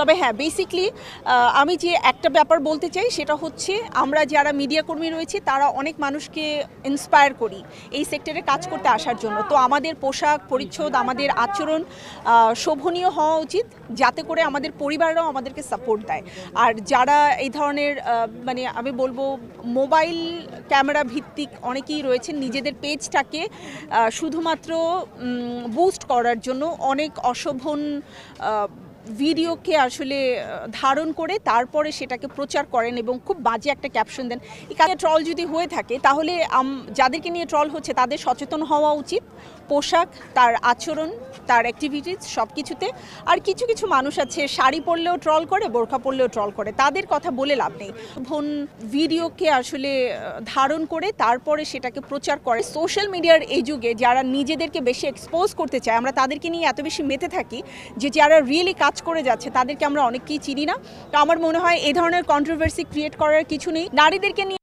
তবে হ্যাঁ বেসিকলি আমি যে একটা ব্যাপার বলতে চাই সেটা হচ্ছে আমরা যারা মিডিয়া কর্মী রয়েছি, তারা অনেক মানুষকে ইন্সপায়ার করি এই সেক্টরে কাজ করতে আসার জন্য। তো আমাদের পোশাক পরিচ্ছদ, আমাদের আচরণ শোভনীয় হওয়া উচিত, যাতে করে আমাদের পরিবাররাও আমাদেরকে সাপোর্ট দেয়। আর যারা এই ধরনের মানে আমি বলব মোবাইল ক্যামেরা ভিত্তিক অনেকেই রয়েছেন, নিজেদের পেজটাকে শুধুমাত্র বুস্ট করার জন্য অনেক অশোভন ভিডিওকে আসলে ধারণ করে তারপরে সেটাকে প্রচার করেন এবং খুব বাজে একটা ক্যাপশন দেন। এখানে ট্রল যদি হয়ে থাকে, তাহলে যাদেরকে নিয়ে ট্রল হচ্ছে তাদের সচেতন হওয়া উচিত। পোশাক, তার আচরণ, তার অ্যাক্টিভিটিস সব কিছুতে আর কিছু কিছু মানুষ আছে, শাড়ি পরলেও ট্রল করে, বোরখা পরলেও ট্রল করে। তাদের কথা বলে লাভ নেই। ভন ভিডিওকে আসলে ধারণ করে তারপরে সেটাকে প্রচার করে। সোশ্যাল মিডিয়ার এই যুগে যারা নিজেদেরকে বেশি এক্সপোজ করতে চায়, আমরা তাদেরকে নিয়ে এত বেশি মেতে থাকি যে যারা রিয়েলি কাজ করে যাচ্ছে, তাদেরকে আমরা অনেককেই চিনি না। তো আমার মনে হয় এই ধরনের কন্ট্রোভার্সি ক্রিয়েট করার কিছু নেই। নারীদেরকে নিয়ে